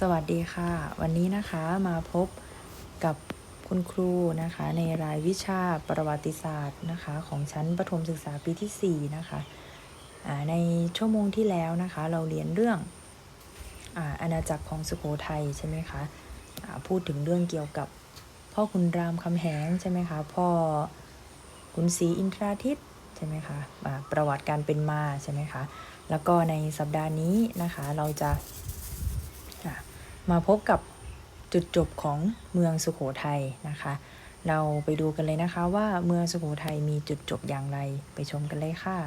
สวัสดีค่ะ วันนี้นะคะมาพบกับคุณครูนะคะ ในรายวิชาประวัติศาสตร์นะคะ ของชั้นประถมศึกษาปีที่ 4 นะคะอ่าในชั่วโมงที่แล้วนะคะ เราเรียนเรื่องอาอาณาจักรของสุโขทัยใช่ไหมคะอ่าพูดถึงเรื่องเกี่ยวกับพ่อคุณรามคำแหงใช่ไหมคะพ่อขุนศรีอินทราทิตใช่ไหมคะอ่าประวัติการเป็นมาใช่ไหมคะแล้วก็ในสัปดาห์นี้นะคะเราจะ มาพบกับจุดจบของเมืองสุโขทัยนะคะ เราไปดูกันเลยนะคะว่าเมืองสุโขทัยมีจุดจบอย่างไรไปชมกันเลยค่ะ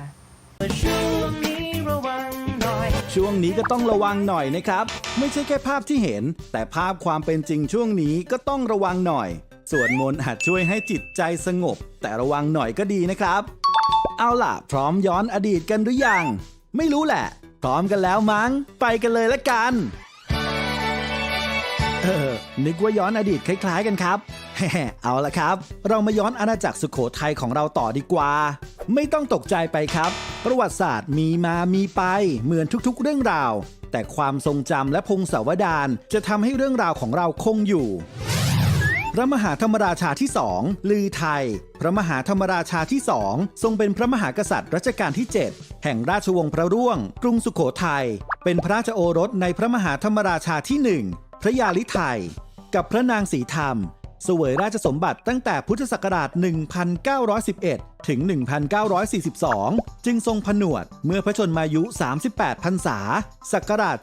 ช่วงนี้ระวังหน่อยช่วงนี้ก็ต้องระวังหน่อยนะครับ ไม่ใช่แค่ภาพที่เห็น แต่ภาพความเป็นจริงช่วงนี้ก็ต้องระวังหน่อยสวดมนต์อาจช่วยให้จิตใจสงบ แต่ระวังหน่อยก็ดีนะครับ เอาล่ะ พร้อมย้อนอดีตกันหรือยัง ไม่รู้แหละ พร้อมกันแล้วมั้ง ไปกันเลยละกันเออ นึกว่าย้อนอดีตคล้ายๆกันครับเอาละครับ เรามาย้อนอาณาจักรสุขโขทัยของเราต่อดีกว่า ไม่ต้องตกใจไปครับ ประวัติศาสตร์มีมามีไป เหมือนทุกๆ เรื่องราว แต่ความทรงจำและพงศาวดารจะทำให้เรื่องราวของเราคงอยู่พระมหาธรรมราชาที่สองลือไทย พระมหาธรรมราชาที่สองทรงเป็นพระมหากษัตริย์รัชกาลที่ 7 แห่งราชวงศ์พระร่วง กรุงสุขโขทัย เป็นพระราชโอรสในพระมหาธรรมราชาที่หนึ่ง ระยาลิไทย กับพระนางสีธรรม เสวยราชสมบัติตั้งแต่พุทธศักราช 1911 ถึง 1942 จึงทรงผนวดเมื่อพระชนมายุ 38พรรษา ศักราช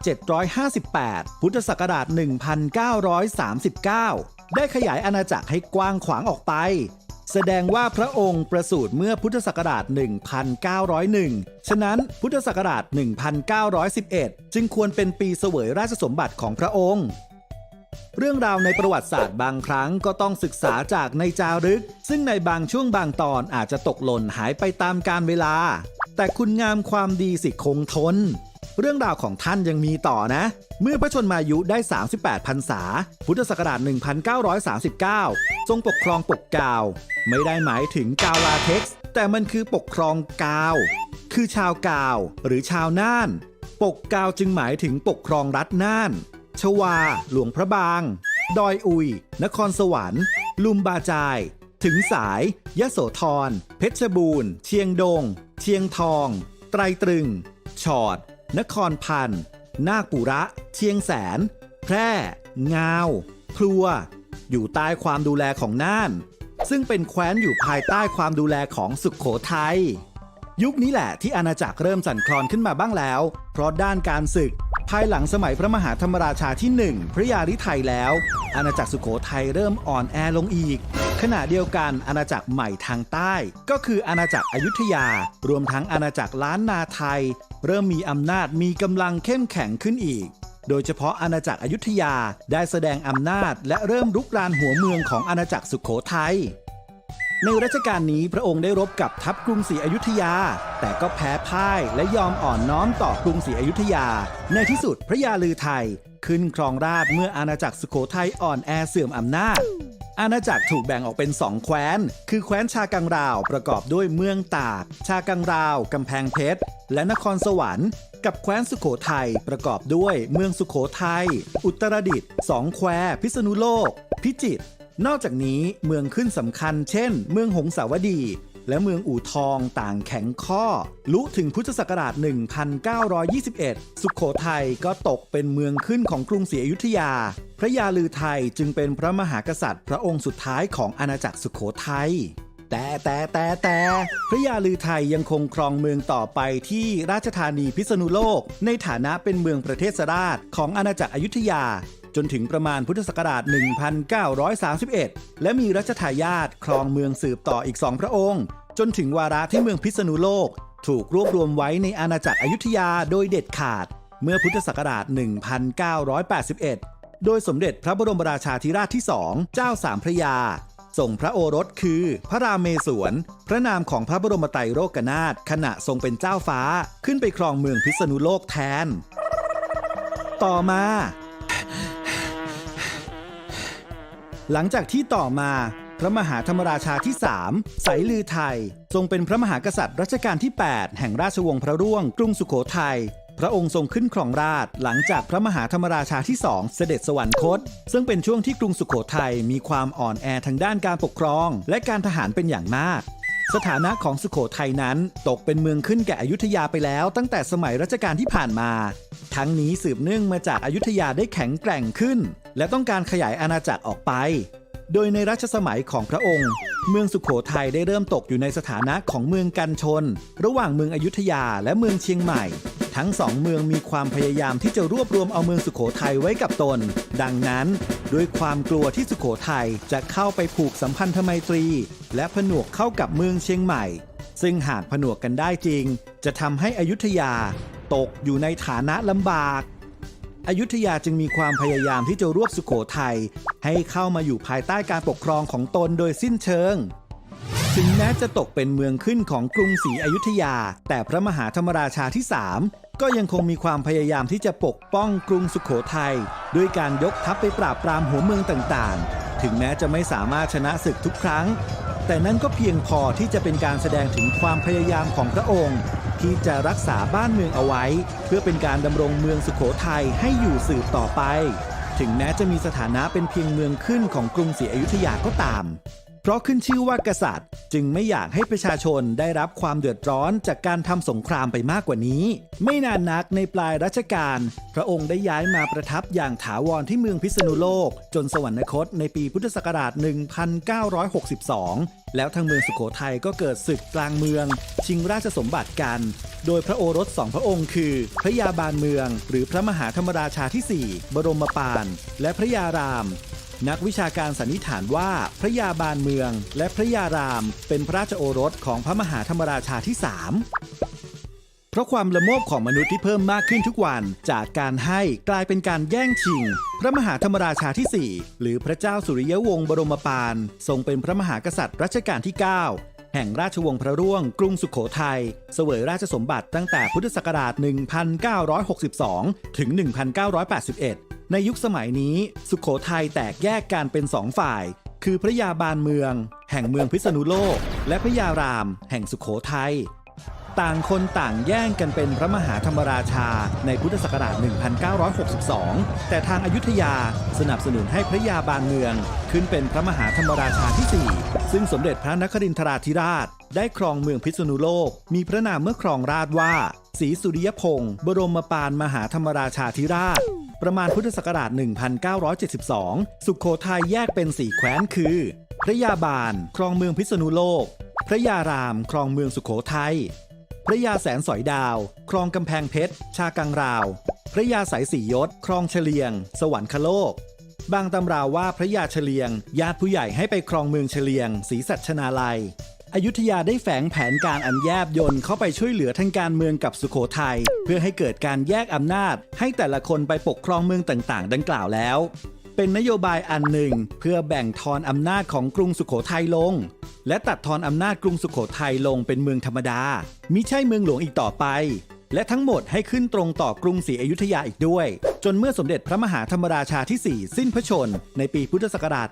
758 พุทธศักราช 1939 ได้ขยายอาณาจักรให้กว้างขวางออกไปแสดงว่าพระองค์ประสูติเมื่อพุทธศักราช 1901 ฉะนั้นพุทธศักราช 1911 จึงควรเป็นปีเสวยราชสมบัติของพระองค์ เรื่องราวในประวัติศาสตร์บางครั้งก็ต้องศึกษาจากในจารึก ซึ่งในบางช่วงบางตอนอาจจะตกหล่นหายไปตามกาลเวลา แต่คุณงามความดีสิคงทน เรื่องราวของท่านยังมีต่อนะ เมื่อพระชนมายุได้ 38พรรษา พุทธศักราช 1939 ทรงปกครองปกกาว ไม่ได้หมายถึงกาวลาเท็กซ์ แต่มันคือปกครองกาว คือชาวกาว หรือชาวน่าน ปกกาวจึงหมายถึงปกครองรัฐน่าน ชวา หลวงพระบาง ดอยอุย นครสวรรค์ ลุมบาจาย ถึงสาย ยะโสธร เพชรบูรณ์ เชียงดง เชียงทอง ไตรตรึง ชอด นครพันธ์นาคปุระ เชียงแสน แพร่ งาว พลัว อยู่ใต้ความดูแลของน่าน ซึ่งเป็นแคว้นอยู่ภายใต้ความดูแลของสุขโขทัยยุคนี้แหละที่อาณาจักรเริ่มสั่นคลอนขึ้นมาบ้างแล้ว เพราะด้านการศึก ภายหลังสมัยพระมหาธรรมราชาที่หนึ่งพระยาลิไทยแล้ว อาณาจักรสุโขทัยเริ่มอ่อนแอลงอีก ขณะเดียวกันอาณาจักรใหม่ทางใต้ ก็คืออาณาจักรอยุธยา รวมทั้งอาณาจักรล้านนาไทย เริ่มมีอำนาจมีกำลังเข้มแข็งขึ้นอีก โดยเฉพาะอาณาจักรอยุธยาได้แสดงอำนาจ และเริ่มรุกรานหัวเมืองของอาณาจักรสุโขทัย ในรัชกาลนี้พระองค์ได้รบกับทัพกรุงศรีอยุธยา แต่ก็แพ้พ่ายและยอมอ่อนน้อมต่อกรุงศรีอยุธยา ในที่สุดพระยาลือไทย ขึ้นครองราชเมื่ออาณาจักรสุโขทัยอ่อนแอเสื่อมอำนาจ อาณาจักรถูกแบ่งออกเป็นสองแคว้น คือแคว้นชากังราวประกอบด้วยเมืองตาก ชากังราว กำแพงเพชร และนครสวรรค์กับแคว้นสุโขทัยประกอบด้วยเมืองสุโขทัยอุตรดิตถ์สองแควพิษณุโลก พิจิตร นอกจากนี้เมืองขึ้นสำคัญ เช่น เมืองหงสาวดี และเมืองอู่ทองต่างแข็งข้อ ลุถึงพุทธศักราช 1921 สุขโขทัยก็ตกเป็นเมืองขึ้นของกรุงศรีอยุธยา พระยาลือไทยจึงเป็นพระมหากษัตริย์ พระองค์สุดท้ายของอาณาจักรสุขโขทัยแต่แต่แต่แต่พระยาลือไทยยังคงครองเมืองต่อไปที่ราชธานีพิษณุโลก ในฐานะเป็นเมืองประเทศราชของอาณาจักรอยุธยา จนถึงประมาณพุทธศักราช 1931 และมีรัชทายาทครองเมืองสืบต่ออีกสองพระองค์ จนถึงวาระที่เมืองพิษณุโลก ถูกรวบรวมไว้ในอาณาจักรอยุธยาโดยเด็ดขาด เมื่อพุทธศักราช 1981 โดยสมเด็จพระบรมราชาธิราชที่สองเจ้าสามพระยาส่งพระโอรสคือพระรามเมศวร พระนามของพระบรมไตรโลกนาถขณะทรงเป็นเจ้าฟ้าขึ้นไปครองเมืองพิษณุโลกแทน ต่อมา หลังจากที่ต่อมาพระมหาธรรมราชาที่3สายลือไทย ทรงเป็นพระมหากษัตริย์รัชกาลที่ 8 แห่งราชวงศ์พระร่วง กรุงสุโขทัยพระองค์ทรงขึ้นครองราชหลังจากพระมหาธรรมราชาที่สองเสด็จสวรรคต ซึ่งเป็นช่วงที่กรุงสุโขทัยมีความอ่อนแอทางด้านการปกครอง และการทหารเป็นอย่างมาก สถานะของสุโขทัยนั้นตกเป็นเมืองขึ้นแก่อยุธยาไปแล้ว ตั้งแต่สมัยรัชกาลที่ผ่านมา ทั้งนี้สืบเนื่องมาจากอายุธยาได้แข็งแกร่งขึ้น และต้องการขยายอาณาจักรออกไป โดยในรัชสมัยของพระองค์ เมืองสุขโขทัยได้เริ่มตกอยู่ในสถานะของเมืองกันชน ระหว่างเมืองอยุธยาและเมืองเชียงใหม่ ทั้งสองเมืองมีความพยายามที่จะรวบรวมเอาเมืองสุขโขทัยไว้กับตน ดังนั้น ด้วยความกลัวที่สุขโขทัยจะเข้าไปผูกสัมพันธไมตรี และผนวกเข้ากับเมืองเชียงใหม่ ซึ่งหากผนวกกันได้จริง จะทำให้อยุธยา ตกอยู่ในฐานะลำบาก อยุธยาจึงมีความพยายามที่จะรวบสุโขทัยให้เข้ามาอยู่ภายใต้การปกครองของตนโดยสิ้นเชิง ถึงแม้จะตกเป็นเมืองขึ้นของกรุงศรีอยุธยา แต่พระมหาธรรมราชาที่3ก็ยังคงมีความพยายามที่จะปกป้องกรุงสุโขทัยด้วยการยกทัพไปปราบปรามหัวเมืองต่างๆ ถึงแม้จะไม่สามารถชนะศึกทุกครั้ง แต่นั่นก็เพียงพอที่จะเป็นการแสดงถึงความพยายามของพระองค์ ที่จะรักษาบ้านเมืองเอาไว้ เพื่อเป็นการดำรงเมืองสุโขทัยให้อยู่สืบต่อไป ถึงแม้จะมีสถานะเป็นเพียงเมืองขึ้นของกรุงศรีอยุธยาก็ตาม เพราะขึ้นชื่อว่ากษัตริย์ จึงไม่อยากให้ประชาชนได้รับความเดือดร้อนจากการทำสงครามไปมากกว่านี้ ไม่นานนักในปลายรัชกาลพระองค์ได้ย้ายมาประทับอย่างถาวรที่เมืองพิษณุโลก จนสวรรคตในปีพุทธศักราช 1962แล้วทางเมืองสุโขทัยก็เกิดศึกกลางเมือง ชิงราชสมบัติกัน โดยพระโอรสสองพระองค์คือ พระยาบาลเมือง หรือพระมหาธรรมราชาที่ 4 บรมปาน และพระยาราม นักวิชาการสันนิษฐานว่าพระยาบาลเมือง และพระยาราม เป็นพระราชโอรสของพระมหาธรรมราชาที่3เพราะความละโมบของมนุษย์ที่เพิ่มมากขึ้นทุกวัน จากการให้กลายเป็นการแย่งชิง พระมหาธรรมราชาที่ 4 หรือพระเจ้าสุริยวงศ์บรมปานทรงเป็นพระมหากษัตริย์รัชกาลที่ 9แห่งราชวงศ์พระร่วง กรุงสุขโขทัย เสวยราชสมบัติตั้งแต่พุทธศักราช 1962 ถึง 1981 ในยุคสมัยนี้ สุขโขทัยแตกแยกกันเป็นสองฝ่าย คือพระยาบาลเมือง แห่งเมืองพิษณุโลก และพระยาราม แห่งสุขโขทัย ต่างคนต่างแย่งกันเป็นพระมหาธรรมราชาในพุทธศักราช 1962 แต่ทางอายุทยาสนับสนุนให้พระยาบาลเมือง ขึ้นเป็นพระมหาธรรมราชาที่ 4 ซึ่งสมเด็จพระนครินทราธิราช ได้ครองเมืองพิษณุโลก มีพระนามเมื่อครองราชว่าศรีสุริยพงศ์บรมปานมหาธรรมราชาธิราช ประมาณพุทธศักราช 1972 สุขโขทัยแยกเป็นสี่แคว้นคือ พระยาบาล ครองเมืองพิษณุโลก พระยาราม ครองเมืองสุขโขทัย พระยาแสนสอยดาวครองกำแพงเพชร ชากังราว พระยาสายสียศครองเฉลียง สวรรคโลก บางตำราว่าพระยาเฉลียง ญาติผู้ใหญ่ให้ไปครองเมืองเฉลียงศรีสัชนาลัย อยุธยาได้แฝงแผนการอันแยบยนต์เข้าไปช่วยเหลือทางการเมืองกับสุโขทัยเพื่อให้เกิดการแยกอำนาจ ให้แต่ละคนไปปกครองเมืองต่างๆ ดังกล่าวแล้วเป็นนโยบายอันหนึ่งเพื่อแบ่งทอนอำนาจของกรุงสุโขทัยลง และตัดทอนอำนาจกรุงสุโขทัยลงเป็นเมืองธรรมดามิใช่เมืองหลวงอีกต่อไป และทั้งหมดให้ขึ้นตรงต่อกรุงศรีอยุธยาอีกด้วย จนเมื่อสมเด็จพระมหาธรรมราชาที่ 4 สิ้นพระชน ในปีพุทธศักราช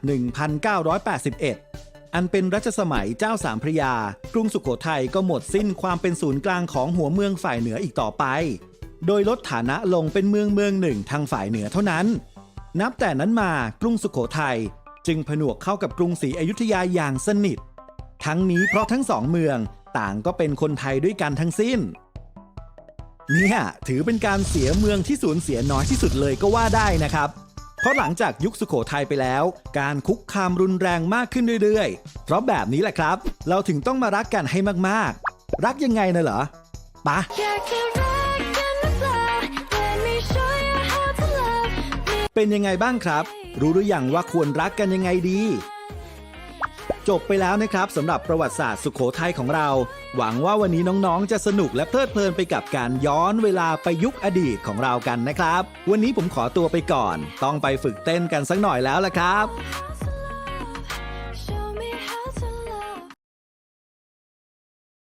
1981 อันเป็นรัชสมัยเจ้าสามพระยา กรุงสุโขทัยก็หมดสิ้นความเป็นศูนย์กลางของหัวเมืองฝ่ายเหนืออีกต่อไป โดยลดฐานะลงเป็นเมืองเมืองหนึ่งทางฝ่ายเหนือเท่านั้น นับแต่นั้นมากรุงสุโขทัยจึงผนวกเข้ากับกรุงศรีอยุธยาอย่างสนิท ทั้งนี้เพราะทั้งสองเมืองต่างก็เป็นคนไทยด้วยกันทั้งสิ้น เนี่ยถือเป็นการเสียเมืองที่สูญเสียน้อยที่สุดเลยก็ว่าได้นะครับ เพราะหลังจากยุคสุโขทัยไปแล้ว การคุกคามรุนแรงมากขึ้นเรื่อยๆ เพราะแบบนี้แหละครับ เราถึงต้องมารักกันให้มากๆ รักยังไงนะเหรอปะอยากจะรักกันหรอเปล่า Let me show you how to love me เป็นยังไงบ้างครับ รู้หรือยังว่าควรรักกันยังไงดี จบไปแล้วนะครับสำหรับประวัติศาสตร์สุขโขทัยของเรา หวังว่าวันนี้น้องๆ จะสนุกและเพลิดเพลินไปกับการย้อนเวลาไปยุคอดีตของเรากันนะครับ วันนี้ผมขอตัวไปก่อน ต้องไปฝึกเต้นกันสักหน่อยแล้วละครับ